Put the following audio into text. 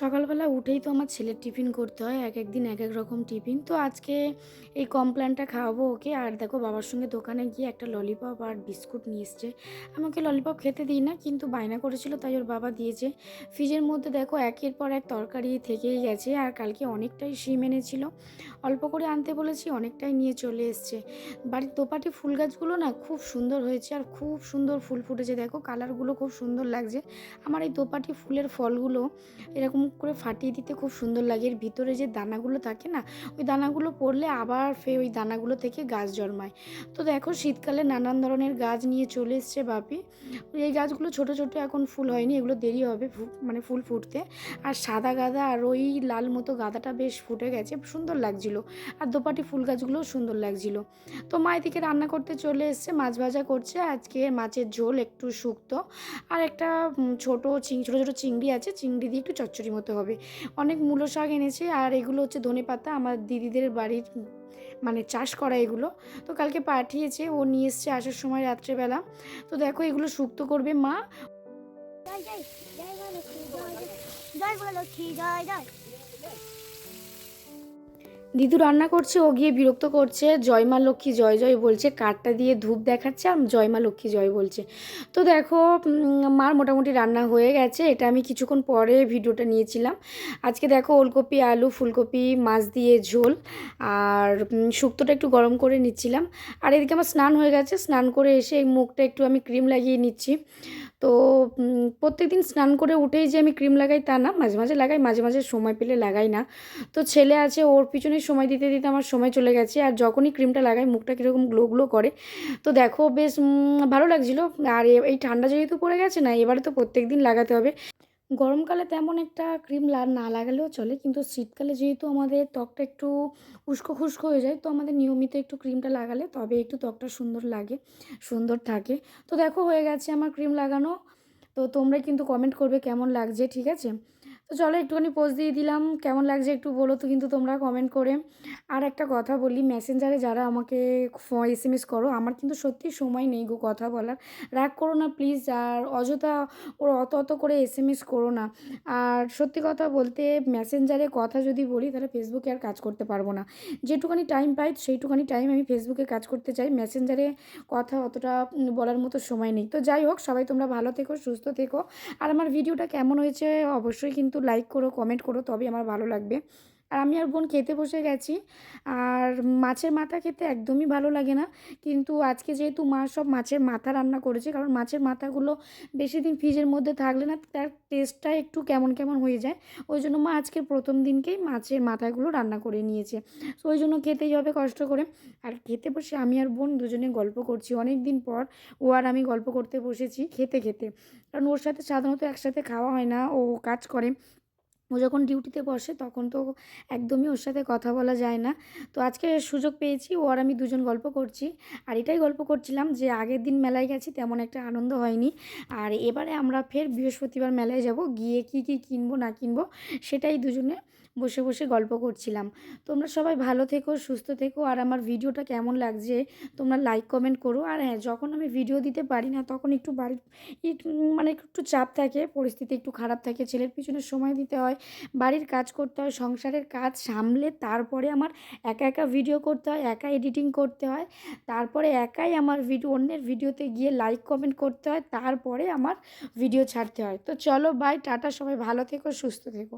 সকালবেলা উঠেই তো আমার ছেলের টিফিন করতে হয়, এক এক দিন এক এক রকম টিফিন। তো আজকে এই কমপ্ল্যানটা খাওয়াবো ওকে। আর দেখো বাবার সঙ্গে দোকানে গিয়ে একটা ললিপপ আর বিস্কুট নিয়ে এসছে। আমাকে ললিপপ খেতে দিই না, কিন্তু বায়না করেছিল, তাই ওর বাবা দিয়েছে। ফ্রিজের মধ্যে দেখো একের পর এক তরকারি থেকেই গেছে, আর কালকে অনেকটাই শিম এনেছিল। অল্প করে আনতে বলেছি, অনেকটাই নিয়ে চলে এসছে। বাড়ির দোপাটি ফুল গাছগুলো না খুব সুন্দর হয়েছে, আর খুব সুন্দর ফুল ফুটেছে। দেখো কালারগুলো খুব সুন্দর লাগছে। আমার এই দোপাটি ফুলের ফলগুলো এরকম করে ফাটিয়ে দিতে খুব সুন্দর লাগে। এর ভিতরে যে দানাগুলো থাকে না, ওই দানাগুলো পড়লে আবার ফের ওই দানাগুলো থেকে গাছ জন্মায়। তো দেখো শীতকালে নানান ধরনের গাছ নিয়ে চলে এসছে বাপি। এই গাছগুলো ছোট ছোট এখন ফুল হয়নি, এগুলো দেরি হবে মানে ফুল ফুটতে। আর সাদা গাঁদা আর ওই লাল মতো গাঁদাটা বেশ ফুটে গেছে, সুন্দর লাগছিল। আর দোপাটি ফুল গাছগুলোও সুন্দর লাগছিল। তো মা এদিকে রান্না করতে চলে এসছে, মাছ ভাজা করছে। আজকে মাছের ঝোল একটু শুক্তো। আর একটা ছোট চিং, ছোটো ছোটো চিংড়ি আছে, চিংড়ি দিয়ে একটু চচ্চড়ি মতো হবে অনেক মূলো শাক এনেছে আর এগুলো হচ্ছে ধনে পাতা আমার দিদিদের বাড়ির মানে চাষ করা এগুলো তো কালকে পাঠিয়েছে ও নিয়ে এসছে আসার সময় রাত্রেবেলা তো দেখো এগুলো সুক্ত করবে মা জয় জয় জয় জয় জয় জয় জয় জয় দিদু রান্না করছে, ও গিয়ে বিরক্ত করছে, জয়মা লক্ষ্মী জয় জয় বলছে, কাঠটা দিয়ে ধূপ দেখাচ্ছে আর জয় মা লক্ষ্মী জয় বলছে। তো দেখো মার মোটামুটি রান্না হয়ে গেছে, এটা আমি কিছুক্ষণ পরে ভিডিওটা নিয়েছিলাম। আজকে দেখো ওলকপি, আলু, ফুলকপি, মাছ দিয়ে ঝোল, আর শুক্তোটা একটু গরম করে নিচ্ছিলাম। আর এদিকে আমার স্নান হয়ে গেছে, স্নান করে এসে এই মুখটা একটু আমি ক্রিম লাগিয়ে নিচ্ছি। তো প্রত্যেক দিন স্নান করে উঠেই যে আমি ক্রিম লাগাই তা না, মাঝে মাঝে লাগাই, মাঝে মাঝে সময় পেলে লাগাই না। তো ছেলে আছে, ওর পিছনে সময় দিতে দিতে আমার সময় চলে গেছে আর যখনই ক্রিমটা লাগাই, মুখটা কীরকম গ্লো গ্লো করে। তো দেখো বেশ ভালো লাগছিল। আর এই ঠান্ডা যেহেতু পড়ে গেছে না, এবারে তো প্রত্যেক দিন লাগাতে হবে। গরমকালে তেমন একটা ক্রিম না লাগালেও চলে, কিন্তু শীতকালে যেহেতু আমাদের ত্বকটা একটু উস্কো খুস্কো হয়ে যায়, তো আমাদের নিয়মিত একটু ক্রিমটা লাগালে তবে একটু ত্বকটা সুন্দর লাগে, সুন্দর থাকে। তো দেখো হয়ে গেছে আমার ক্রিম লাগানো। তো তোমরা কিন্তু কমেন্ট করবে কেমন লাগছে, ঠিক আছে? তো চলো একটুখানি পোজ দিয়ে দিলাম। কেমন লাগছে একটু বলো তো কিন্তু তোমরা কমেন্ট করে। আর একটা কথা বলি মেসেঞ্জারে যারা আমাকে এস এম এস করো, আমার কিন্তু সত্যি সময় নেই গো কথা বলার। রাগ করো না প্লিজ আর অযথা ওর অত অত করে এস এম এস করো না। আর সত্যি কথা বলতে মেসেঞ্জারে কথা যদি বলি, তাহলে ফেসবুকে আর কাজ করতে পারব না। যেটুখানি টাইম পাই, সেইটুখানি টাইম আমি ফেসবুকে কাজ করতে চাই। মেসেঞ্জারে কথা অতটা বলার মতো সময় নেই। তো যাই হোক, সবাই তোমরা ভালো থেকো, সুস্থ থেকো। আর আমার ভিডিওটা কেমন হয়েছে, অবশ্যই কিন্তু লাইক করো কমেন্ট করো তবে আমার ভালো লাগবে। আর আমি আর বোন খেতে বসে গেছি। আর মাছের মাথা খেতে একদমই ভালো লাগে না। কিন্তু আজকে যেহেতু মা সব মাছের মাথা রান্না করেছে, কারণ মাছের মাথাগুলো বেশি দিন ফ্রিজের মধ্যে থাকলে না তার টেস্টটা একটু কেমন কেমন হয়ে যায়। ওই জন্য মা আজকে প্রথম দিনকেই মাছের মাথাগুলো রান্না করে নিয়েছে। তো ওই জন্য খেতেই হবে কষ্ট করে। আর খেতে বসে আমি আর বোন দুজনে গল্প করছি। অনেক দিন পর ও আর আমি গল্প করতে বসেছি খেতে খেতে। কারণ ওর সাথে সাধারণত একসাথে খাওয়া হয় না, ও কাজ করে। ও যখন ডিউটিতে বসে তখন তো একদমই ওর সাথে কথা বলা যায় না। তো আজকে সুযোগ পেয়েছি, ও আর আমি দুজন গল্প করছি। আর এটাই গল্প করছিলাম যে আগের দিন মেলায় গেছি, তেমন একটা আনন্দ হয়নি। আর এবারে আমরা ফের বৃহস্পতিবার মেলায় যাব, গিয়ে কি কি কিনবো, না কিনবো, সেটাই দুজনে বসে বসে গল্প করছিলাম। তোমরা সবাই ভালো থেকো, সুস্থ থেকো। আর আমার ভিডিওটা কেমন লাগছে তোমরা লাইক কমেন্ট করো। আর হ্যাঁ যখন আমি ভিডিও দিতে পারি না, তখন একটু বাড়ির মানে একটু চাপ থাকে, পরিস্থিতি একটু খারাপ থাকে, ছেলের পিছনে সময় দিতে হয় বাড়ির কাজ করতে হয়, সংসারের কাজ সামলে তারপরে আমার একা একা ভিডিও করতে হয়, একা এডিটিং করতে হয়। তারপরে একাই আমার ভিডিও অন্যের ভিডিওতে গিয়ে লাইক কমেন্ট করতে হয়, তারপরে আমার ভিডিও ছাড়তে হয়। তো চলো বাই টাটা, সবাই ভালো থেকো, সুস্থ থেকো।